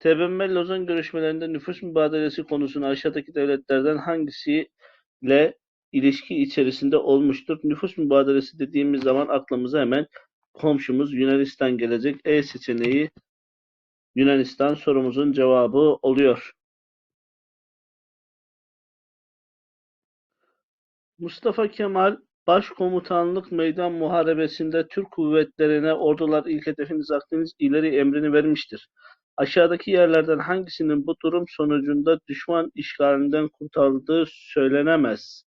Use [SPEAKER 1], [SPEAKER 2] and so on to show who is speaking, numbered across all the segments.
[SPEAKER 1] TBMM Lozan görüşmelerinde nüfus mübadelesi konusunu aşağıdaki devletlerden hangisiyle ilişki içerisinde olmuştur? Nüfus mübadelesi dediğimiz zaman aklımıza hemen komşumuz Yunanistan gelecek. E seçeneği Yunanistan sorumuzun cevabı oluyor. Mustafa Kemal Başkomutanlık Meydan Muharebesi'nde Türk kuvvetlerine ordular ilk hedefiniz Akdeniz ileri emrini vermiştir. Aşağıdaki yerlerden hangisinin bu durum sonucunda düşman işgalinden kurtarıldığı söylenemez?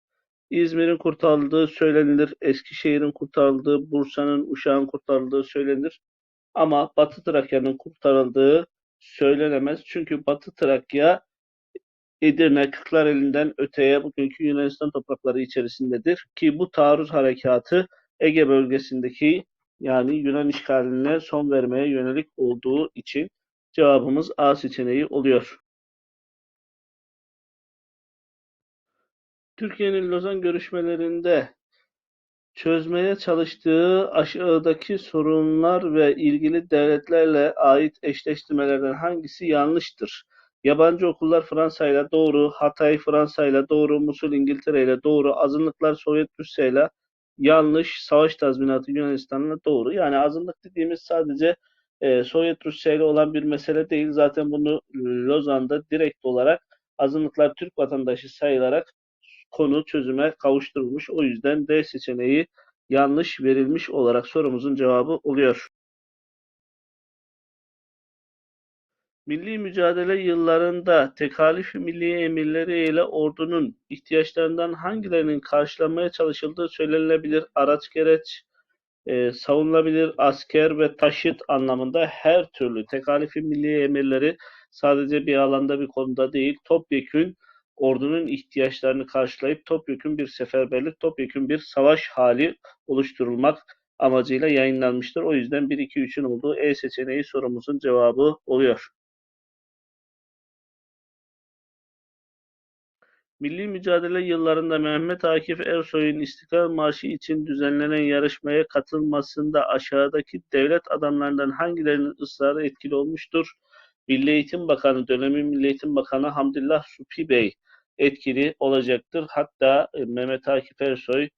[SPEAKER 1] İzmir'in kurtarıldığı söylenilir, Eskişehir'in kurtarıldığı, Bursa'nın, Uşak'ın kurtarıldığı söylenir. Ama Batı Trakya'nın kurtarıldığı söylenemez. Çünkü Batı Trakya Edirne, Kırklareli'nden öteye bugünkü Yunanistan toprakları içerisindedir ki bu taarruz harekatı Ege bölgesindeki yani Yunan işgaline son vermeye yönelik olduğu için cevabımız A seçeneği oluyor. Türkiye'nin Lozan görüşmelerinde çözmeye çalıştığı aşağıdaki sorunlar ve ilgili devletlerle ait eşleştirmelerden hangisi yanlıştır? Yabancı okullar Fransa ile doğru, Hatay Fransa ile doğru, Musul İngiltere ile doğru, azınlıklar Sovyet Rusya ile yanlış, savaş tazminatı Yunanistan'la doğru. Yani azınlık dediğimiz sadece e, Sovyet Rusya ile olan bir mesele değil. Zaten bunu Lozan'da direkt olarak azınlıklar Türk vatandaşı sayılarak konu çözüme kavuşturulmuş. O yüzden D seçeneği yanlış verilmiş olarak sorumuzun cevabı oluyor. Milli mücadele yıllarında tekalif milli emirleri ile ordunun ihtiyaçlarından hangilerinin karşılanmaya çalışıldığı söylenebilir. Araç gereç, e, savunulabilir asker ve taşıt anlamında her türlü tekalifi milli emirleri sadece bir alanda bir konuda değil, topyekün ordunun ihtiyaçlarını karşılayıp topyekün bir seferberlik, topyekün bir savaş hali oluşturulmak amacıyla yayınlanmıştır. O yüzden 1-2-3'ün olduğu E seçeneği sorumuzun cevabı oluyor. Milli mücadele yıllarında Mehmet Akif Ersoy'un İstiklal Marşı için düzenlenen yarışmaya katılmasında aşağıdaki devlet adamlarından hangilerinin ısrarı etkili olmuştur? Milli Eğitim Bakanı, dönemin Milli Eğitim Bakanı Hamdullah Supi Bey etkili olacaktır. Hatta e, Mehmet Akif Ersoy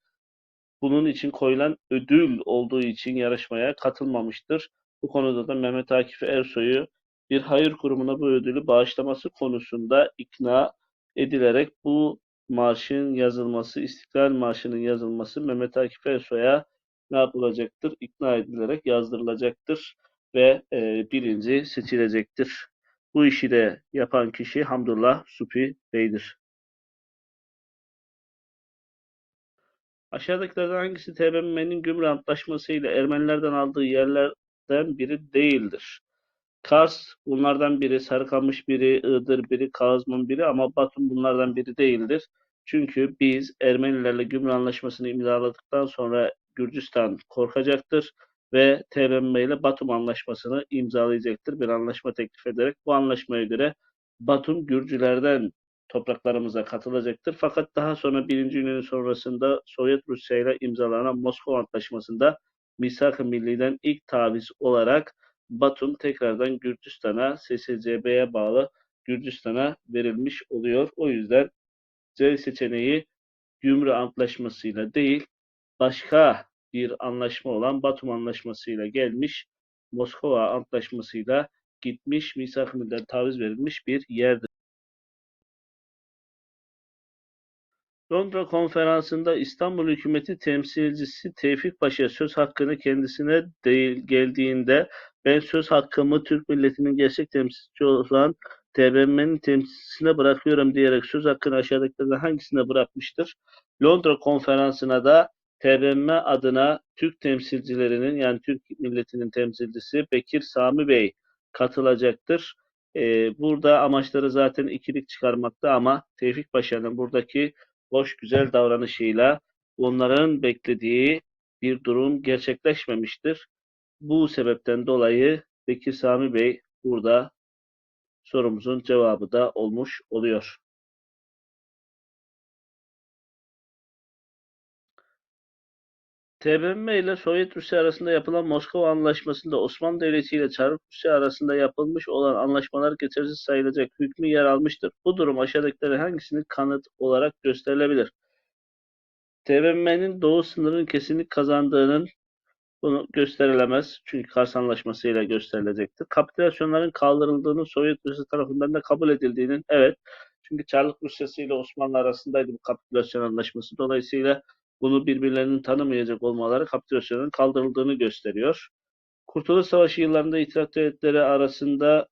[SPEAKER 1] bunun için koyulan ödül olduğu için yarışmaya katılmamıştır. Bu konuda da Mehmet Akif Ersoy'u bir hayır kurumuna bu ödülü bağışlaması konusunda ikna edilerek bu maaşın yazılması, İstiklal Marşı'nın yazılması Mehmet Akif Ersoy'a ne yapılacaktır? İkna edilerek yazdırılacaktır ve e, birinci seçilecektir. Bu işi de yapan kişi Hamdullah Supi Bey'dir. Aşağıdakilerden hangisi TBMM'nin Gümrük Antlaşması ile Ermenilerden aldığı yerlerden biri değildir? Kars bunlardan biri, Sarıkamış biri, Iğdır biri, Kazman biri ama Batum bunlardan biri değildir. Çünkü biz Ermenilerle Gümrük Anlaşması'nı imzaladıktan sonra Gürcistan korkacaktır ve TBMM ile Batum Anlaşması'nı imzalayacaktır. Bir anlaşma teklif ederek bu anlaşmaya göre Batum Gürcülerden topraklarımıza katılacaktır. Fakat daha sonra Birinci Yunan sonrasında Sovyet Rusya ile imzalanan Moskova Antlaşması'nda Misak-ı Milli'den ilk taviz olarak Batum tekrardan Gürcistan'a, SSCB'ye bağlı Gürcistan'a verilmiş oluyor. O yüzden C seçeneği Gümrük Antlaşması'yla değil, başka bir anlaşma olan Batum Anlaşması'yla gelmiş, Moskova Antlaşması'yla gitmiş, Misak-ı Milli'den taviz verilmiş bir yerdir. Londra konferansında İstanbul hükümeti temsilcisi Tevfik Paşa söz hakkını kendisine değil geldiğinde ben söz hakkımı Türk milletinin gerçek temsilcisi olan TBMM'nin temsilcisine bırakıyorum diyerek söz hakkını aşağıdakilerden hangisine bırakmıştır? Londra konferansına da TBMM adına Türk temsilcilerinin yani Türk milletinin temsilcisi Bekir Sami Bey katılacaktır. Ee, burada amaçları zaten ikilik çıkarmakta ama Tevfik Paşa'nın buradaki hoş güzel davranışıyla onların beklediği bir durum gerçekleşmemiştir. Bu sebepten dolayı Bekir Sami Bey burada sorumuzun cevabı da olmuş oluyor. TBMM ile Sovyet Rusya arasında yapılan Moskova Anlaşması'nda Osmanlı Devleti ile Çarlık Rusya arasında yapılmış olan anlaşmalar geçersiz sayılacak hükmü yer almıştır. Bu durum aşağıdakileri hangisini kanıt olarak gösterilebilir? TBMM'nin doğu sınırının kesinlik kazandığının bunu gösterilemez. Çünkü Kars Anlaşması ile gösterilecektir. Kapitülasyonların kaldırıldığının Sovyet Rusya tarafından da kabul edildiğinin evet. Çünkü Çarlık Rusyası ile Osmanlı arasındaydı bu kapitülasyon anlaşması. Dolayısıyla bunu birbirlerinin tanımayacak olmaları kapitülasyonun kaldırıldığını gösteriyor. Kurtuluş Savaşı yıllarında İttihat Devletleri arasında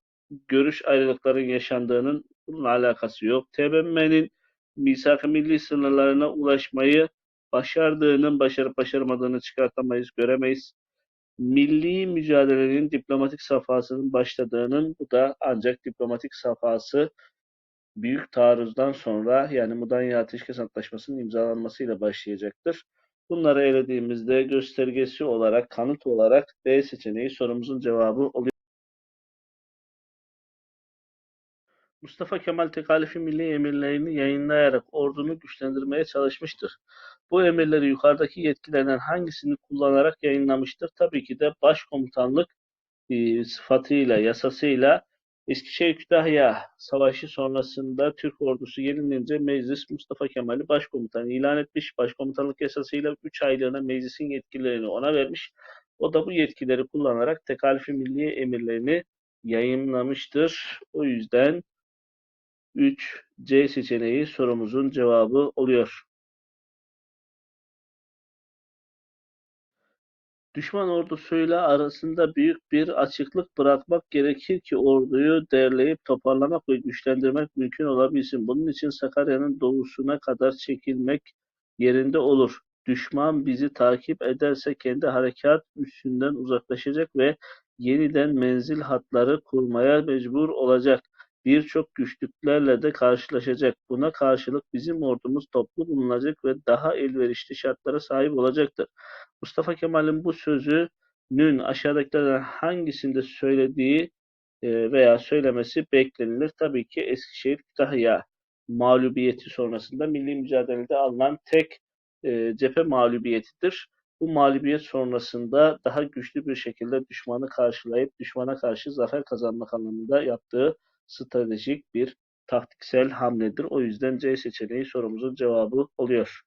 [SPEAKER 1] görüş ayrılıklarının yaşandığının bununla alakası yok. TBMM'nin misak-ı milli sınırlarına ulaşmayı başardığının başarıp başarmadığını çıkartamayız, göremeyiz. Milli mücadelenin diplomatik safhasının başladığının bu da ancak diplomatik safhası büyük taarruzdan sonra yani Mudanya Ateşkes Antlaşması'nın imzalanmasıyla başlayacaktır. Bunları elediğimizde göstergesi olarak, kanıt olarak B seçeneği sorumuzun cevabı oluyor. Mustafa Kemal tekalifi milli emirlerini yayınlayarak ordunu güçlendirmeye çalışmıştır. Bu emirleri yukarıdaki yetkilerden hangisini kullanarak yayınlamıştır? Tabii ki de başkomutanlık e, sıfatıyla, yasasıyla Eskişehir Kütahya Savaşı sonrasında Türk ordusu yenilince meclis Mustafa Kemal'i başkomutan ilan etmiş. Başkomutanlık yasasıyla 3 aylığına meclisin yetkilerini ona vermiş. O da bu yetkileri kullanarak tekalifi milli emirlerini yayınlamıştır. O yüzden 3 C seçeneği sorumuzun cevabı oluyor. Düşman ordusuyla arasında büyük bir açıklık bırakmak gerekir ki orduyu derleyip toparlamak ve güçlendirmek mümkün olabilsin. Bunun için Sakarya'nın doğusuna kadar çekilmek yerinde olur. Düşman bizi takip ederse kendi harekat üstünden uzaklaşacak ve yeniden menzil hatları kurmaya mecbur olacak. Birçok güçlüklerle de karşılaşacak. Buna karşılık bizim ordumuz toplu bulunacak ve daha elverişli şartlara sahip olacaktır. Mustafa Kemal'in bu sözünün aşağıdakilerden hangisinde söylediği e, veya söylemesi beklenilir? Tabii ki Eskişehir Kütahya mağlubiyeti sonrasında milli mücadelede alınan tek e, cephe mağlubiyetidir. Bu mağlubiyet sonrasında daha güçlü bir şekilde düşmanı karşılayıp düşmana karşı zafer kazanmak anlamında yaptığı stratejik bir taktiksel hamledir. O yüzden C seçeneği sorumuzun cevabı oluyor.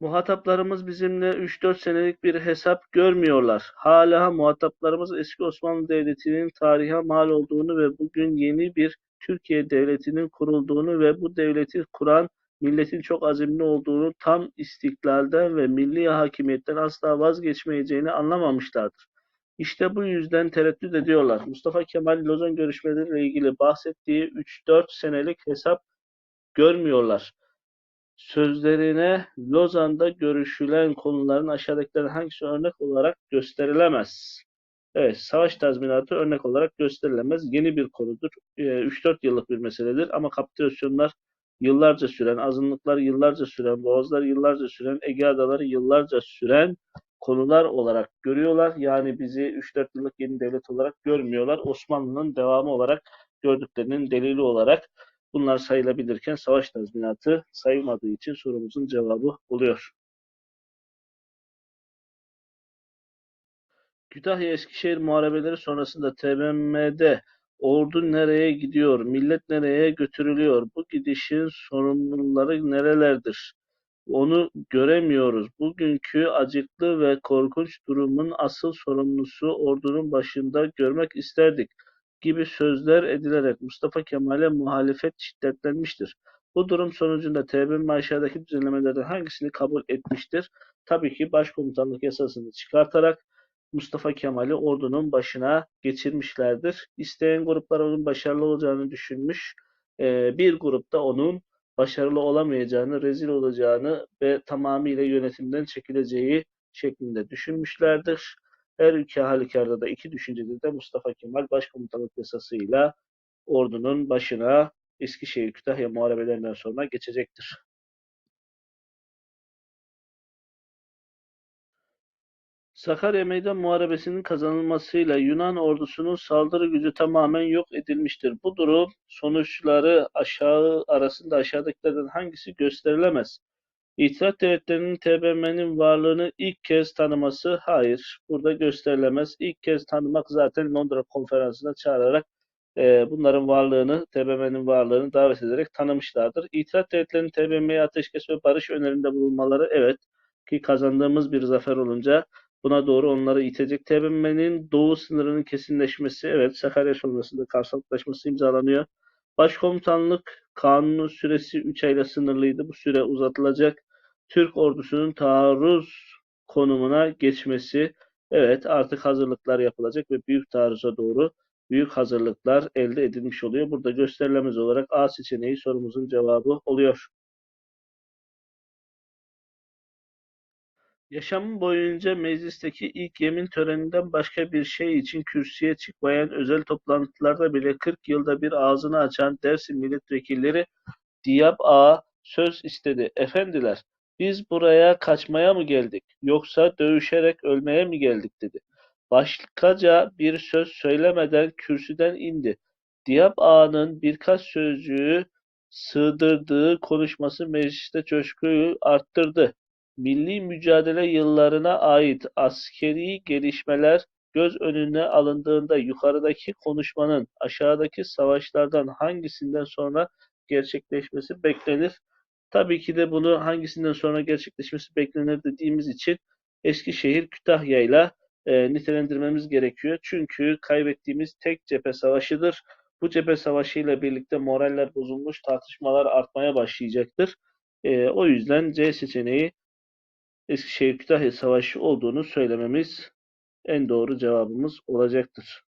[SPEAKER 1] Muhataplarımız bizimle 3-4 senelik bir hesap görmüyorlar. Hala muhataplarımız eski Osmanlı Devleti'nin tarihe mal olduğunu ve bugün yeni bir Türkiye Devleti'nin kurulduğunu ve bu devleti kuran milletin çok azimli olduğunu, tam istiklalden ve milli hakimiyetten asla vazgeçmeyeceğini anlamamışlardır. İşte bu yüzden tereddüt ediyorlar. Mustafa Kemal Lozan görüşmeleriyle ilgili bahsettiği 3-4 senelik hesap görmüyorlar. Sözlerine Lozan'da görüşülen konuların aşağıdakilerden hangisi örnek olarak gösterilemez? Evet, savaş tazminatı örnek olarak gösterilemez. Yeni bir konudur. 3-4 yıllık bir meseledir ama kapitülasyonlar yıllarca süren, azınlıklar yıllarca süren, boğazlar yıllarca süren, Ege Adaları yıllarca süren konular olarak görüyorlar. Yani bizi 3-4 yıllık yeni devlet olarak görmüyorlar. Osmanlı'nın devamı olarak gördüklerinin delili olarak bunlar sayılabilirken savaş tazminatı sayılmadığı için sorumuzun cevabı oluyor. Kütahya Eskişehir muharebeleri sonrasında TBMM'de ordu nereye gidiyor, millet nereye götürülüyor, bu gidişin sorumluları nerelerdir? Onu göremiyoruz. Bugünkü acıklı ve korkunç durumun asıl sorumlusu ordunun başında görmek isterdik gibi sözler edilerek Mustafa Kemal'e muhalefet şiddetlenmiştir. Bu durum sonucunda TBMM aşağıdaki düzenlemelerden hangisini kabul etmiştir? Tabii ki başkomutanlık yasasını çıkartarak Mustafa Kemal'i ordunun başına geçirmişlerdir. İsteyen gruplar onun başarılı olacağını düşünmüş. Bir grupta onun başarılı olamayacağını, rezil olacağını ve tamamıyla yönetimden çekileceği şeklinde düşünmüşlerdir. Her iki halükarda da iki düşüncede de Mustafa Kemal başkomutanlık yasasıyla ordunun başına Eskişehir Kütahya muharebelerinden sonra geçecektir. Sakarya Meydan Muharebesi'nin kazanılmasıyla Yunan ordusunun saldırı gücü tamamen yok edilmiştir. Bu durum sonuçları aşağı arasında aşağıdakilerden hangisi gösterilemez? İtilaf devletlerinin TBMM'nin varlığını ilk kez tanıması hayır. Burada gösterilemez. İlk kez tanımak zaten Londra konferansına çağırarak e, bunların varlığını, TBMM'nin varlığını davet ederek tanımışlardır. İtilaf devletlerinin TBMM'ye ateşkes ve barış önerinde bulunmaları evet ki kazandığımız bir zafer olunca buna doğru onları itecek. TBMM'nin doğu sınırının kesinleşmesi evet Sakarya sonrasında Kars Antlaşması imzalanıyor. Başkomutanlık kanunun süresi 3 ayla sınırlıydı. Bu süre uzatılacak. Türk ordusunun taarruz konumuna geçmesi evet artık hazırlıklar yapılacak ve büyük taarruza doğru büyük hazırlıklar elde edilmiş oluyor. Burada gösterilemez olarak A seçeneği sorumuzun cevabı oluyor. Yaşamım boyunca meclisteki ilk yemin töreninden başka bir şey için kürsüye çıkmayan özel toplantılarda bile 40 yılda bir ağzını açan Dersim milletvekilleri Diyap Ağa söz istedi. Efendiler, biz buraya kaçmaya mı geldik, yoksa dövüşerek ölmeye mi geldik dedi. Başkaca bir söz söylemeden kürsüden indi. Diyap Ağa'nın birkaç sözcüğü sığdırdığı konuşması mecliste coşkuyu arttırdı. Milli mücadele yıllarına ait askeri gelişmeler göz önüne alındığında yukarıdaki konuşmanın aşağıdaki savaşlardan hangisinden sonra gerçekleşmesi beklenir? Tabii ki de bunu hangisinden sonra gerçekleşmesi beklenir dediğimiz için Eskişehir Kütahya ile e, nitelendirmemiz gerekiyor. Çünkü kaybettiğimiz tek cephe savaşıdır. Bu cephe savaşı ile birlikte moraller bozulmuş, tartışmalar artmaya başlayacaktır. E, o yüzden C seçeneği Eskişehir Kütahya Savaşı olduğunu söylememiz en doğru cevabımız olacaktır.